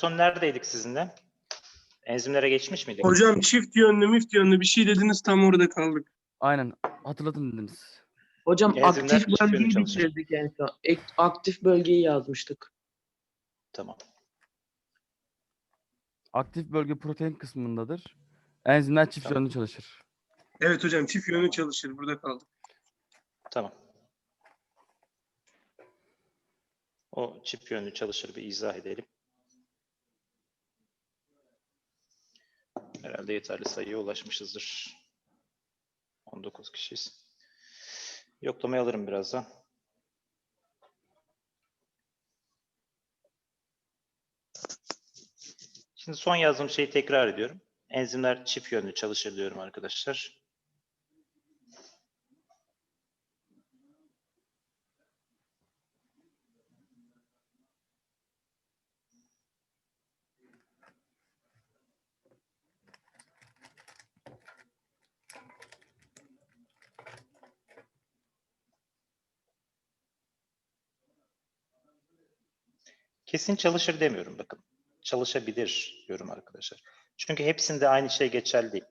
son neredeydik sizinle? Enzimlere geçmiş miydik? Hocam çift yönlü müft yönlü bir şey dediniz tam orada kaldık. Aynen. Hatırladın dediniz. Hocam Enzimler aktif çift yönlü bölgeyi bitirdik en son. Ek- aktif bölgeyi yazmıştık. Tamam. Aktif bölge protein kısmındadır. Enzimler çift Tamam. yönlü çalışır. Evet hocam çift yönlü çalışır. Burada kaldık. Tamam. O çift yönlü çalışır bir izah edelim. Herhalde yeterli sayıya ulaşmışızdır. 19 kişiyiz. Yoklamayı alırım birazdan. Şimdi son yazdığım şeyi tekrar ediyorum. Enzimler çift yönlü çalışır diyorum arkadaşlar. Kesin çalışır demiyorum bakın. Çalışabilir diyorum arkadaşlar. Çünkü hepsinde aynı şey geçerli değil.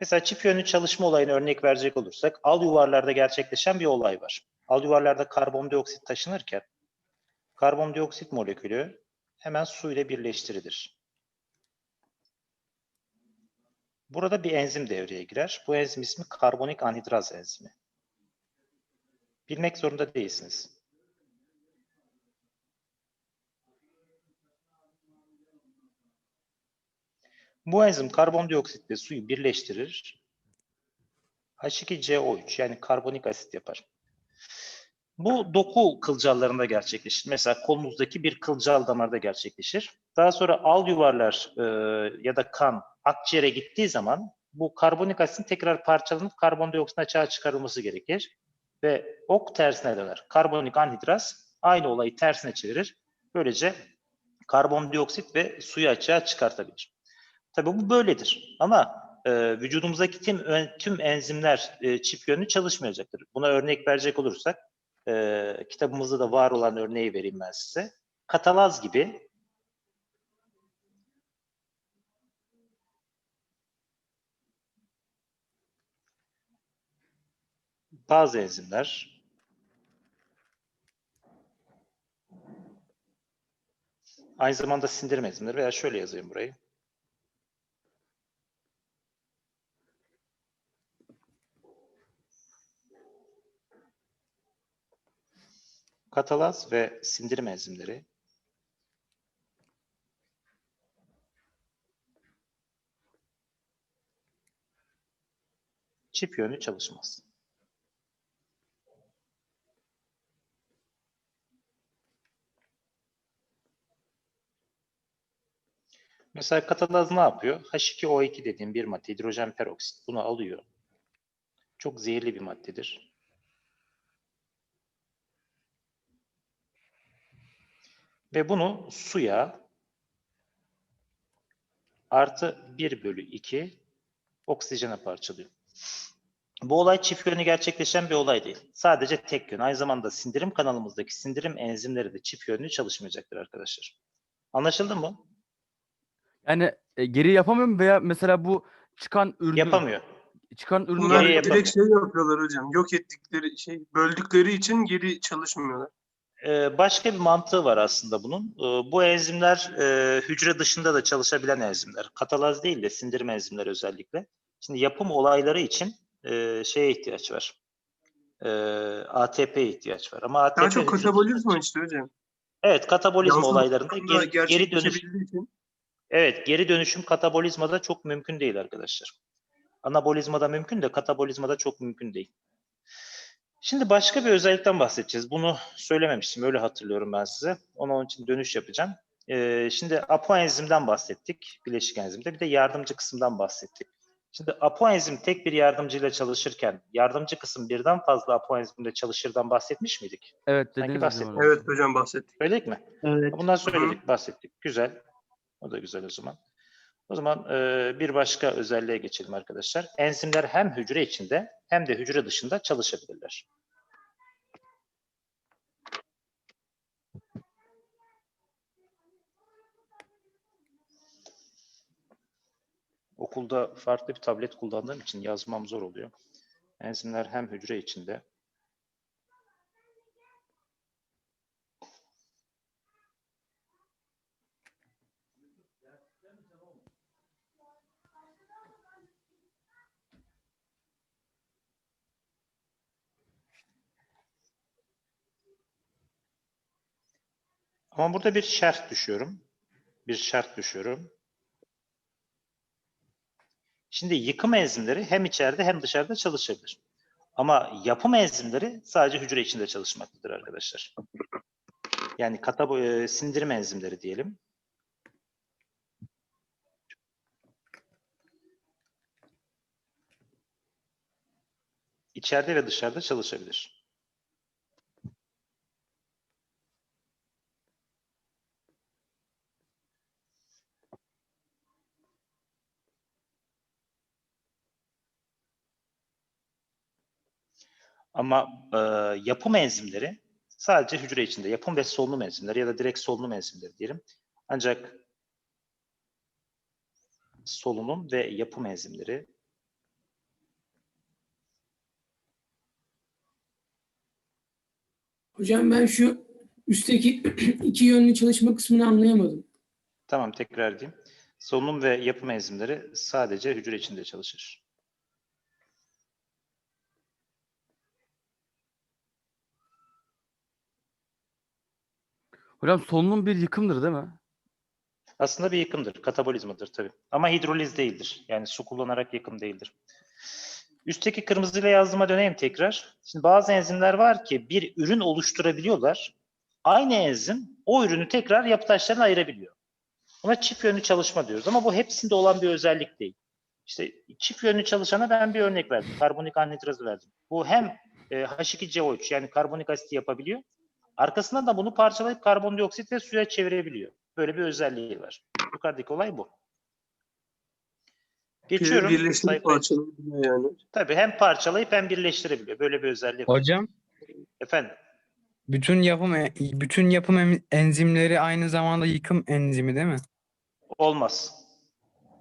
Mesela çift yönlü çalışma olayına örnek verecek olursak al yuvarlarda gerçekleşen bir olay var. Al yuvarlarda karbondioksit taşınırken karbondioksit molekülü hemen su ile birleştirilir. Burada bir enzim devreye girer. Bu enzim ismi karbonik anhidraz enzimi. Bilmek zorunda değilsiniz. Bu enzim karbondioksitle suyu birleştirir. H2CO3 yani karbonik asit yapar. Bu doku kılcallarında gerçekleşir. Mesela kolumuzdaki bir kılcal damarda gerçekleşir. Daha sonra al yuvarlar e, ya da kan akciğere gittiği zaman bu karbonik asitin tekrar parçalanıp karbondioksit açığa çıkarılması gerekir. Ve ok tersine döner. Karbonik anhidraz aynı olayı tersine çevirir. Böylece karbondioksit ve suyu açığa çıkartabilir. Tabii bu böyledir ama e, vücudumuzdaki tüm, tüm enzimler e, çift yönlü çalışmayacaktır. Buna örnek verecek olursak e, kitabımızda da var olan örneği vereyim ben size. Katalaz gibi bazı enzimler aynı zamanda sindirim enzimleri veya şöyle yazayım burayı. Katalaz ve sindirim enzimleri çift yönlü çalışmaz. Mesela katalaz ne yapıyor? H2O2 dediğim bir madde, hidrojen peroksit. Bunu alıyor. Çok zehirli bir maddedir. Ve bunu suya artı 1 bölü 2 oksijene parçalıyor. Bu olay çift yönlü gerçekleşen bir olay değil. Sadece tek yön. Aynı zamanda sindirim kanalımızdaki sindirim enzimleri de çift yönlü çalışmayacaktır arkadaşlar. Anlaşıldı mı? Yani e, geri yapamıyor mu veya mesela bu çıkan ürünü Yapamıyor. çıkan ürünü Bunlar yapamıyor. direkt şey yapıyorlar hocam. Yok ettikleri şey böldükleri için geri çalışmıyorlar. Ee, başka bir mantığı var aslında bunun. Ee, bu enzimler e, hücre dışında da çalışabilen enzimler. Katalaz değil de sindirim enzimleri özellikle. Şimdi yapım olayları için e, şeye ihtiyaç var. E, ATP'ye ihtiyaç var. Ama ATP Daha çok katabolizma işte hocam. Evet, katabolizma Yansıma olaylarında geri, geri dönüş gerçekleşebildiği için Evet, geri dönüşüm katabolizmada çok mümkün değil arkadaşlar. Anabolizmada mümkün de katabolizmada çok mümkün değil. Şimdi başka bir özellikten bahsedeceğiz. Bunu söylememiştim, öyle hatırlıyorum ben size. Ona onun için dönüş yapacağım. Ee, şimdi apoenzimden bahsettik, bileşik enzimde. Bir de yardımcı kısımdan bahsettik. Şimdi apoenzim tek bir yardımcıyla çalışırken yardımcı kısım birden fazla apoenzimle çalışırdan bahsetmiş miydik? Evet bahsettim. gibi. evet hocam bahsettik. Söyledik mi? Evet. Bundan söyledik, bahsettik. Güzel. O da güzel o zaman. O zaman e, bir başka özelliğe geçelim arkadaşlar. Enzimler hem hücre içinde hem de hücre dışında çalışabilirler. Okulda farklı bir tablet kullandığım için yazmam zor oluyor. Enzimler hem hücre içinde Ama burada bir şart düşüyorum. Bir şart düşüyorum. Şimdi yıkım enzimleri hem içeride hem dışarıda çalışabilir. Ama yapım enzimleri sadece hücre içinde çalışmaktadır arkadaşlar. Yani kata e, sindirim enzimleri diyelim. İçeride ve dışarıda çalışabilir. Ama e, yapım enzimleri sadece hücre içinde. Yapım ve solunum enzimleri ya da direkt solunum enzimleri diyelim. Ancak solunum ve yapım enzimleri Hocam ben şu üstteki iki yönlü çalışma kısmını anlayamadım. tamam tekrar edeyim. Solunum ve yapım enzimleri sadece hücre içinde çalışır. Hocam solunum bir yıkımdır değil mi? Aslında bir yıkımdır, katabolizmadır tabii. Ama hidroliz değildir. Yani su kullanarak yıkım değildir. Üstteki kırmızıyla yazdığıma döneyim tekrar. Şimdi bazı enzimler var ki bir ürün oluşturabiliyorlar. Aynı enzim o ürünü tekrar yapı taşlarına ayırabiliyor. Buna çift yönlü çalışma diyoruz ama bu hepsinde olan bir özellik değil. İşte çift yönlü çalışana ben bir örnek verdim. Karbonik anhidrazı verdim. Bu hem e, H2CO3 yani karbonik asit yapabiliyor. Arkasından da bunu parçalayıp karbondioksit ve suya çevirebiliyor. Böyle bir özelliği var. Yukarıdaki olay bu. Geçiyorum. Birleştirip sayfaya. parçalanabiliyor yani. Tabii hem parçalayıp hem birleştirebiliyor. Böyle bir özelliği var. Hocam Efendim. bütün yapım e- bütün yapım enzimleri aynı zamanda yıkım enzimi değil mi? Olmaz.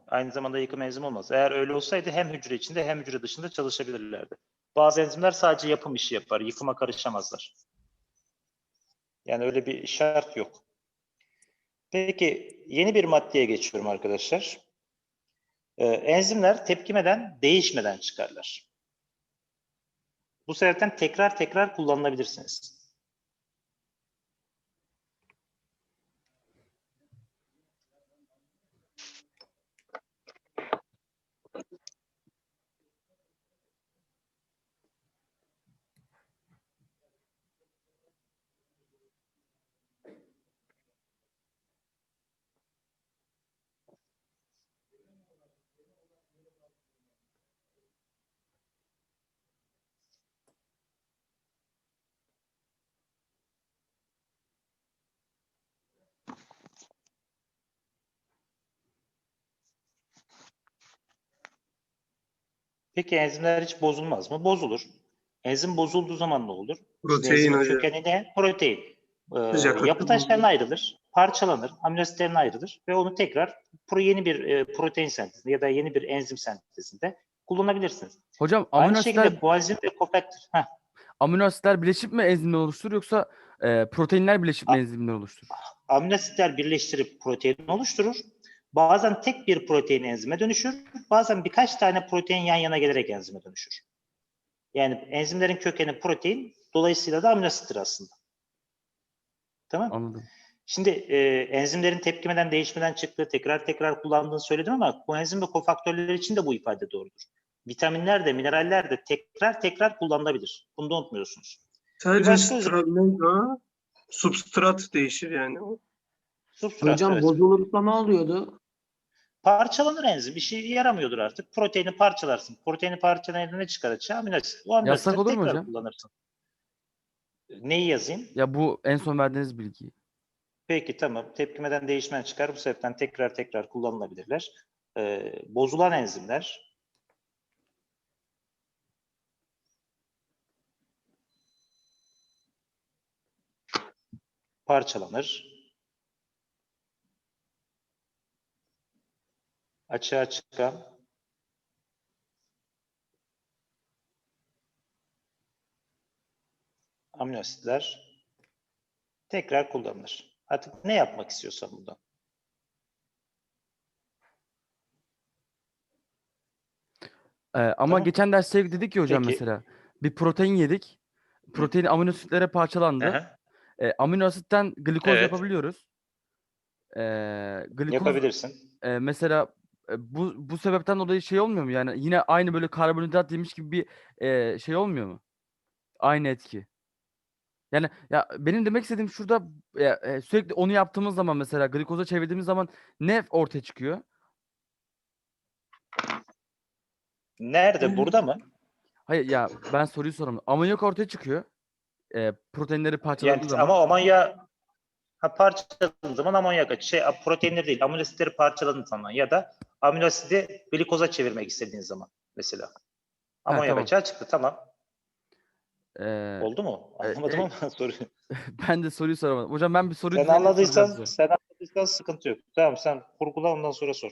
Aynı zamanda yıkım enzimi olmaz. Eğer öyle olsaydı hem hücre içinde hem hücre dışında çalışabilirlerdi. Bazı enzimler sadece yapım işi yapar. Yıkıma karışamazlar. Yani öyle bir şart yok. Peki yeni bir maddeye geçiyorum arkadaşlar. Ee, enzimler tepkimeden, değişmeden çıkarlar. Bu sebepten tekrar tekrar kullanılabilirsiniz. Peki enzimler hiç bozulmaz mı? Bozulur. Enzim bozulduğu zaman ne olur? Protein hocam. kökeni ne? Protein. Ee, yapı taşlarına ayrılır, parçalanır, amino asitlerine ayrılır ve onu tekrar pro yeni bir e, protein sentezinde ya da yeni bir enzim sentezinde kullanabilirsiniz. Hocam amino Aynı asitler, şekilde koenzim ve kofaktor. Amino asitler birleşip mi enzimler oluşturur yoksa e, proteinler birleşip mi enzimler oluşturur? amino asitler birleştirip protein oluşturur. Bazen tek bir protein enzime dönüşür. Bazen birkaç tane protein yan yana gelerek enzime dönüşür. Yani enzimlerin kökeni protein, dolayısıyla da amino asittir aslında. Tamam? Anladım. Şimdi e, enzimlerin tepkimeden değişmeden çıktığı, tekrar tekrar kullandığını söyledim ama koenzim ve kofaktörler için de bu ifade doğrudur. Vitaminler de, mineraller de tekrar tekrar kullanılabilir. Bunu da unutmuyorsunuz. Sadece substrat değişir yani. Substrat, Hocam evet. bozulursa ne oluyordu? Parçalanır enzim. Bir şey yaramıyordur artık. Proteini parçalarsın. Proteini parçalayınca ne çıkaracağı amino asit. O amino Yazsak olur mu tekrar hocam? kullanırsın. Neyi yazayım? Ya bu en son verdiğiniz bilgiyi. Peki tamam. Tepkimeden değişmen çıkar. Bu sebepten tekrar tekrar kullanılabilirler. Ee, bozulan enzimler parçalanır. Açığa çıkan amino asitler tekrar kullanılır. Artık ne yapmak istiyorsan bundan. Ee, ama Tamam. geçen derste dedik ya hocam Peki. mesela bir protein yedik. Protein amino asitlere parçalandı. Aha, E, amino asitten glikoz Evet. yapabiliyoruz. E, glikoz yapabilirsin. e, mesela e, bu bu sebepten dolayı şey olmuyor mu? Yani yine aynı böyle karbonhidrat yemiş gibi bir e, şey olmuyor mu? Aynı etki. Yani ya benim demek istediğim şurada e, e, sürekli onu yaptığımız zaman mesela glikoza çevirdiğimiz zaman ne ortaya çıkıyor? Nerede? Burada mı? Hayır ya ben soruyu soramıyorum. Amonyak ortaya çıkıyor. E, proteinleri parçaladığımız Yani zaman. ama amonya ha, parçaladığın zaman amonyak şey proteinleri değil amino asitleri parçaladığın zaman ya da amino asidi glikoza çevirmek istediğin zaman mesela. Amonyak tamam. açığa çıktı tamam. e, Oldu mu? e, Anlamadım e, ama soruyu. ben de soruyu soramadım. Hocam ben bir soruyu Sen anladıysan, sen anladıysan sıkıntı yok. Tamam sen kurgula ondan sonra sor.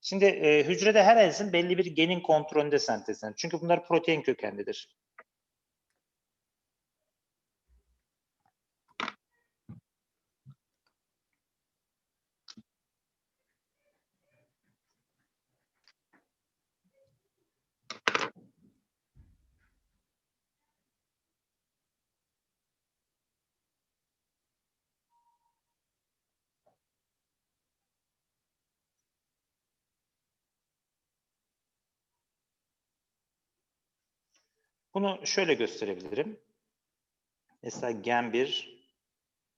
Şimdi e, hücrede her enzim belli bir genin kontrolünde sentezlenir. Çünkü bunlar protein kökenlidir. Bunu şöyle gösterebilirim. Mesela gen 1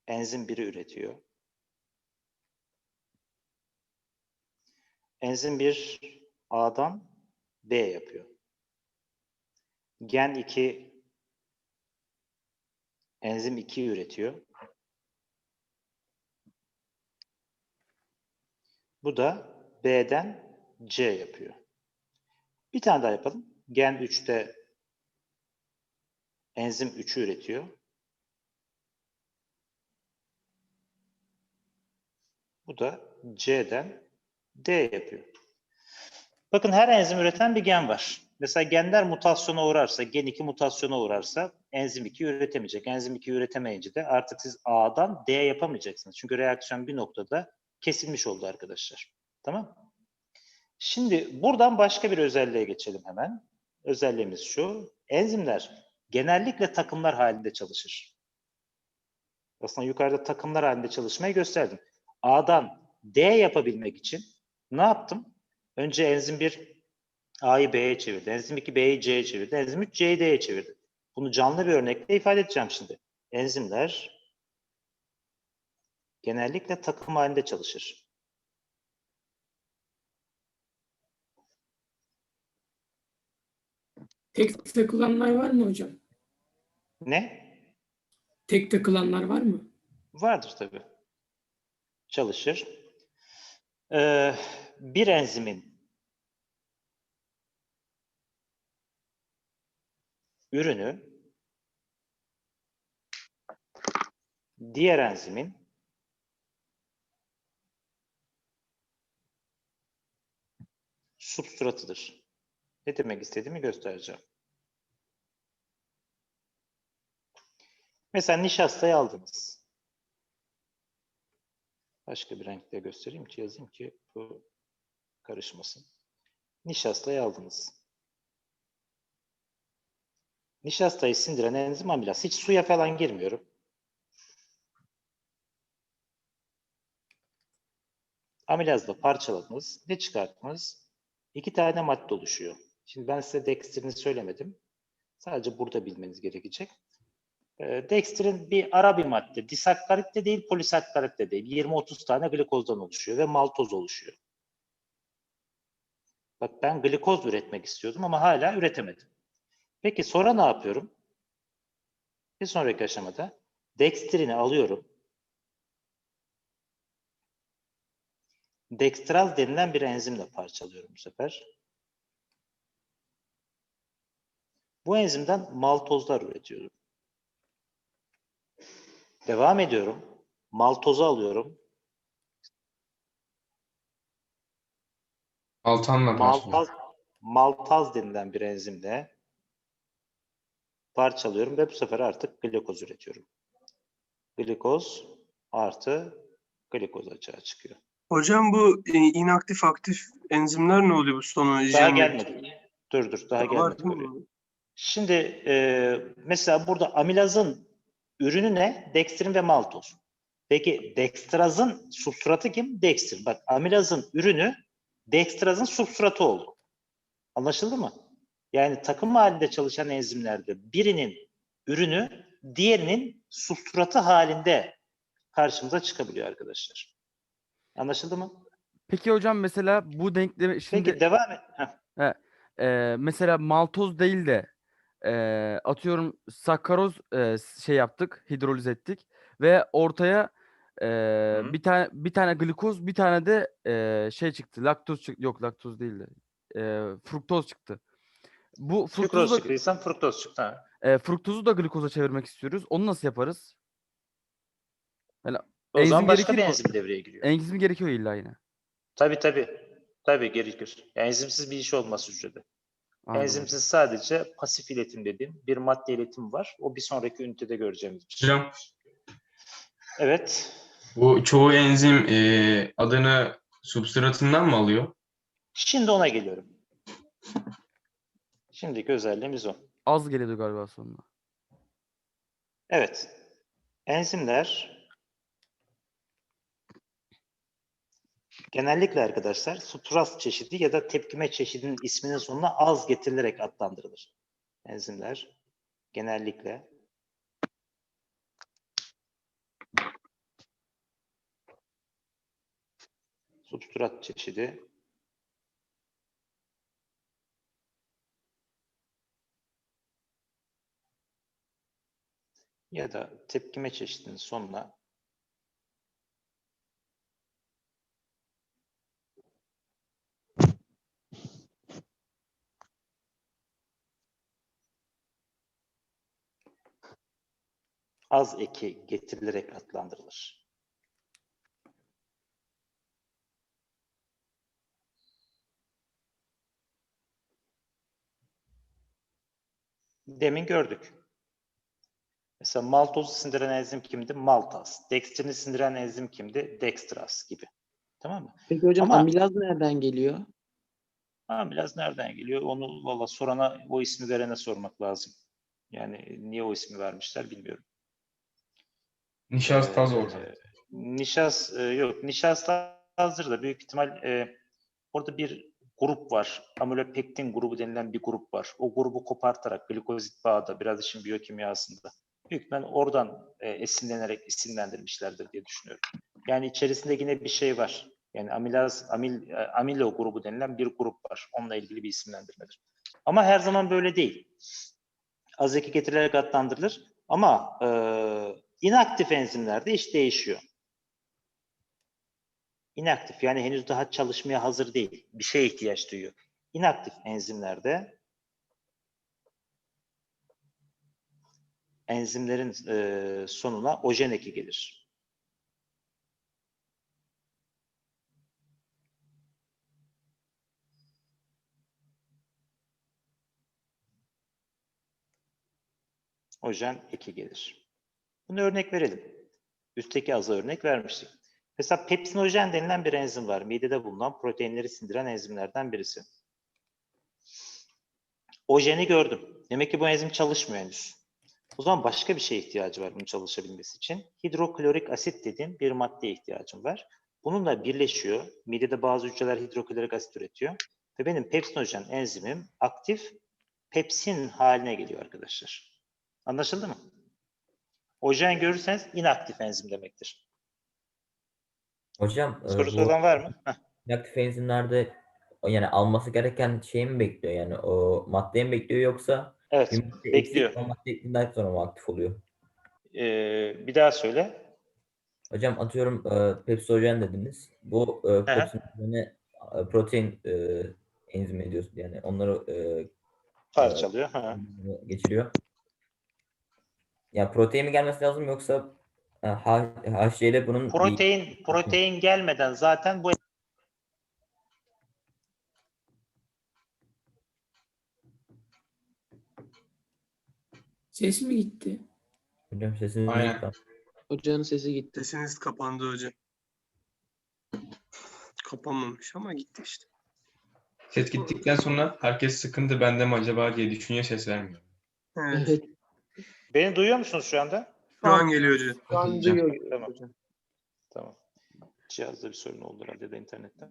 enzim 1'i üretiyor. Enzim 1 A'dan B yapıyor. Gen 2 enzim 2 üretiyor. Bu da B'den C yapıyor. Bir tane daha yapalım. Gen 3'te enzim 3'ü üretiyor. Bu da C'den D yapıyor. Bakın her enzim üreten bir gen var. Mesela genler mutasyona uğrarsa, gen 2 mutasyona uğrarsa enzim 2 üretemeyecek. Enzim 2 üretemeyince de artık siz A'dan D yapamayacaksınız. Çünkü reaksiyon bir noktada kesilmiş oldu arkadaşlar. Tamam? Şimdi buradan başka bir özelliğe geçelim hemen. Özelliğimiz şu. Enzimler genellikle takımlar halinde çalışır. Aslında yukarıda takımlar halinde çalışmayı gösterdim. A'dan D yapabilmek için ne yaptım? Önce enzim 1 A'yı B'ye çevirdi. Enzim 2 B'yi C'ye çevirdi. Enzim 3 C'yi D'ye çevirdi. Bunu canlı bir örnekle ifade edeceğim şimdi. Enzimler genellikle takım halinde çalışır. Tek takılanlar var mı hocam? Ne? Tek takılanlar var mı? Vardır tabii. Çalışır. Ee, bir enzimin ürünü diğer enzimin substratıdır. Ne demek istediğimi göstereceğim. Mesela nişastayı aldınız. Başka bir renkle göstereyim ki yazayım ki bu karışmasın. Nişastayı aldınız. Nişastayı sindiren enzim amilaz. Hiç suya falan girmiyorum. Amilazla parçaladınız. Ne çıkarttınız? İki tane madde oluşuyor. Şimdi ben size dextrini söylemedim. Sadece burada bilmeniz gerekecek. E, Dextrin bir ara bir madde. Disakkarit de değil, polisakkarit de değil. 20-30 tane glikozdan oluşuyor ve maltoz oluşuyor. Bak ben glikoz üretmek istiyordum ama hala üretemedim. Peki sonra ne yapıyorum? Bir sonraki aşamada dextrini alıyorum. Dextraz denilen bir enzimle parçalıyorum bu sefer. Bu enzimden maltozlar üretiyorum. Devam ediyorum. Maltozu alıyorum. Altanla maltaz, maltaz denilen bir enzimle parçalıyorum ve bu sefer artık glikoz üretiyorum. Glikoz artı glikoz açığa çıkıyor. Hocam bu e, inaktif aktif enzimler ne oluyor bu sonu? Daha jenle- gelmedik. Dur dur daha oraya. mi? Şimdi e, mesela burada amilazın ürünü ne? Dekstrin ve maltoz. Peki dekstrazın substratı kim? Dekstrin. Bak amilazın ürünü dekstrazın substratı oldu. Anlaşıldı mı? Yani takım halinde çalışan enzimlerde birinin ürünü diğerinin substratı halinde karşımıza çıkabiliyor arkadaşlar. Anlaşıldı mı? Peki hocam mesela bu denklemi şimdi Peki devam et. Heh. Eee, mesela maltoz değil de eee, atıyorum sakkaroz eee, şey yaptık, hidroliz ettik ve ortaya Hı. bir tane bir tane glikoz, bir tane de eee, şey çıktı. Laktoz çıktı. Yok, laktoz değildi. Eee fruktoz çıktı. Bu Fruktoz fruktozu da çıktıysan fruktoz çıktı. Ha. eee, fruktozu da glikoza çevirmek istiyoruz. Onu nasıl yaparız? O Enzim zaman başka gerekir bir mi? enzim devreye giriyor. Enzim gerekiyor illa yine. Tabii tabii. Tabii gerekir. Yani enzimsiz bir iş olmaz hücrede. Anladım. Enzimsiz sadece pasif iletim dediğim bir madde iletim var. O bir sonraki ünitede göreceğimiz bir şey. Hocam Evet. bu çoğu enzim e, adını substratından mı alıyor? Şimdi ona geliyorum. Şimdiki özelliğimiz o. Az geliyordu galiba sonuna. Evet. Enzimler genellikle arkadaşlar substrat çeşidi ya da tepkime çeşidinin isminin sonuna az getirilerek adlandırılır. Enzimler genellikle substrat çeşidi ya da tepkime çeşidinin sonuna az eki getirilerek adlandırılır. Demin gördük. Mesela maltozu sindiren enzim kimdi? Maltaz. Dextrini sindiren enzim kimdi? Dextraz gibi. Tamam mı? Peki hocam Ama- amilaz nereden geliyor? Amilaz nereden geliyor? Onu valla sorana, o ismi verene sormak lazım. Yani niye o ismi vermişler bilmiyorum. Nişastaz Ee, hocam. Nişas e, yok. Nişastazdır da büyük ihtimal e, orada bir grup var. Amilopektin grubu denilen bir grup var. O grubu kopartarak glikozit bağda biraz işin biyokimyasında. Büyük ihtimal oradan e, esinlenerek isimlendirmişlerdir diye düşünüyorum. Yani içerisinde yine bir şey var. Yani amilaz, amil, amilo grubu denilen bir grup var. Onunla ilgili bir isimlendirmedir. Ama her zaman böyle değil. Az eki getirilerek adlandırılır. Ama e, inaktif enzimlerde iş değişiyor. İnaktif yani henüz daha çalışmaya hazır değil. Bir şeye ihtiyaç duyuyor. İnaktif enzimlerde enzimlerin e, sonuna ojen eki gelir. Ojen eki gelir. Bunu örnek verelim. Üstteki azı örnek vermiştik. Mesela pepsinojen denilen bir enzim var. Midede bulunan proteinleri sindiren enzimlerden birisi. Ojeni gördüm. Demek ki bu enzim çalışmıyor henüz. O zaman başka bir şeye ihtiyacı var bunun çalışabilmesi için. Hidroklorik asit dediğim bir maddeye ihtiyacım var. Bununla birleşiyor. Midede bazı hücreler hidroklorik asit üretiyor. Ve benim pepsinojen enzimim aktif pepsin haline geliyor arkadaşlar. Anlaşıldı mı? Ojen görürseniz inaktif enzim demektir. Hocam e, Sorusu bu olan var mı? Heh. inaktif enzimlerde yani alması gereken şey mi bekliyor? Yani o maddeyi mi bekliyor yoksa Evet, bekliyor. eksik o madde ektiğinden sonra mı aktif oluyor? Ee, bir daha söyle. Hocam atıyorum e, pepsidojen dediniz. Bu e, pepsidojeni e, protein e, enzimi diyorsun. Yani onları e, Parçalıyor. Ha. geçiriyor. Ya protein mi gelmesi lazım yoksa e, H, bunun Protein protein gelmeden zaten bu Ses mi gitti? Hocam sesini Aynen. Hocanın sesi gitti. Sesiniz kapandı hocam. Kapanmamış ama gitti işte. Ses gittikten sonra herkes sıkıntı bende mi acaba diye düşünüyor ses vermiyor. Evet. Beni duyuyor musunuz şu anda? Şu an geliyor hocam. Şu an duyuyor Tamam. hocam. Tamam. Cihazda bir sorun oldu herhalde ya da internette.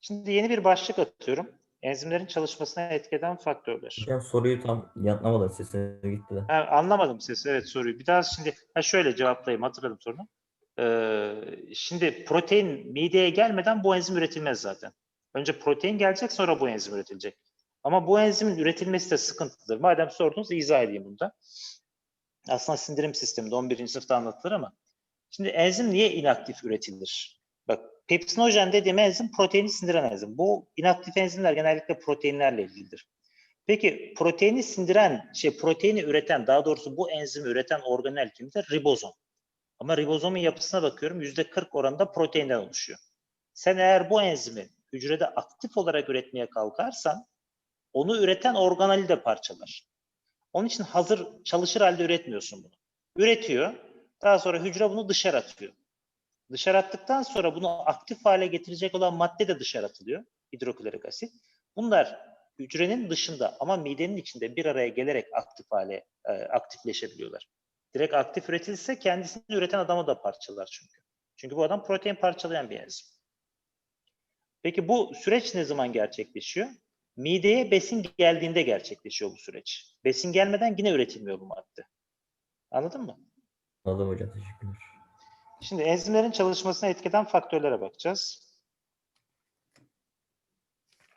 Şimdi yeni bir başlık atıyorum. Enzimlerin çalışmasına etki eden faktörler. Hocam soruyu tam yanıtlamadım sesiniz gitti de. Ha, anlamadım sesi. Evet soruyu. Bir daha şimdi ha şöyle cevaplayayım. Hatırladım sorunu. Ee, şimdi protein mideye gelmeden bu enzim üretilmez zaten. Önce protein gelecek sonra bu enzim üretilecek. Ama bu enzimin üretilmesi de sıkıntıdır. Madem sordunuz izah edeyim bunu da. Aslında sindirim sisteminde 11. sınıfta anlatılır ama şimdi enzim niye inaktif üretilir? Bak pepsinojen dediğim enzim proteini sindiren enzim. Bu inaktif enzimler genellikle proteinlerle ilgilidir. Peki proteini sindiren, şey proteini üreten, daha doğrusu bu enzimi üreten organel kimdir? Ribozom. Ama ribozomun yapısına bakıyorum yüzde 40 oranında proteinden oluşuyor. Sen eğer bu enzimi hücrede aktif olarak üretmeye kalkarsan onu üreten organeli de parçalar. Onun için hazır çalışır halde üretmiyorsun bunu. Üretiyor. Daha sonra hücre bunu dışarı atıyor. Dışarı attıktan sonra bunu aktif hale getirecek olan madde de dışarı atılıyor. Hidroklorik asit. Bunlar hücrenin dışında ama midenin içinde bir araya gelerek aktif hale e, aktifleşebiliyorlar. Direkt aktif üretilse kendisini üreten adamı da parçalar çünkü. Çünkü bu adam protein parçalayan bir enzim. Peki bu süreç ne zaman gerçekleşiyor? Mideye besin geldiğinde gerçekleşiyor bu süreç. Besin gelmeden yine üretilmiyor bu madde. Anladın mı? Anladım hocam teşekkürler. Şimdi enzimlerin çalışmasına etkeden faktörlere bakacağız.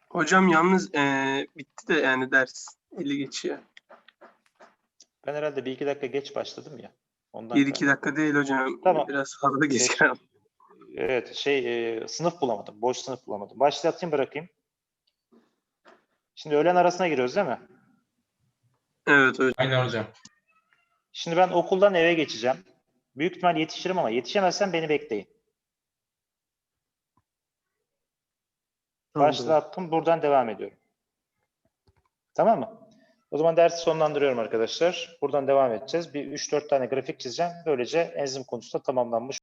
Hocam yalnız eee, bitti de yani ders. Eli geçiyor. Ben herhalde bir iki dakika geç başladım ya. Ondan Bir iki dakika değil hocam. Tamam. Biraz fazla Geç. kaldım. Evet, şey e, sınıf bulamadım. Boş sınıf bulamadım. Başlatayım bırakayım. Şimdi öğlen arasına giriyoruz değil mi? Evet hocam. Aynen hocam. Şimdi ben okuldan eve geçeceğim. Büyük ihtimal yetişirim ama yetişemezsem beni bekleyin. Başlattım. Buradan devam ediyorum. Tamam mı? O zaman dersi sonlandırıyorum arkadaşlar. Buradan devam edeceğiz. Bir 3-4 tane grafik çizeceğim. Böylece enzim konusu da tamamlanmış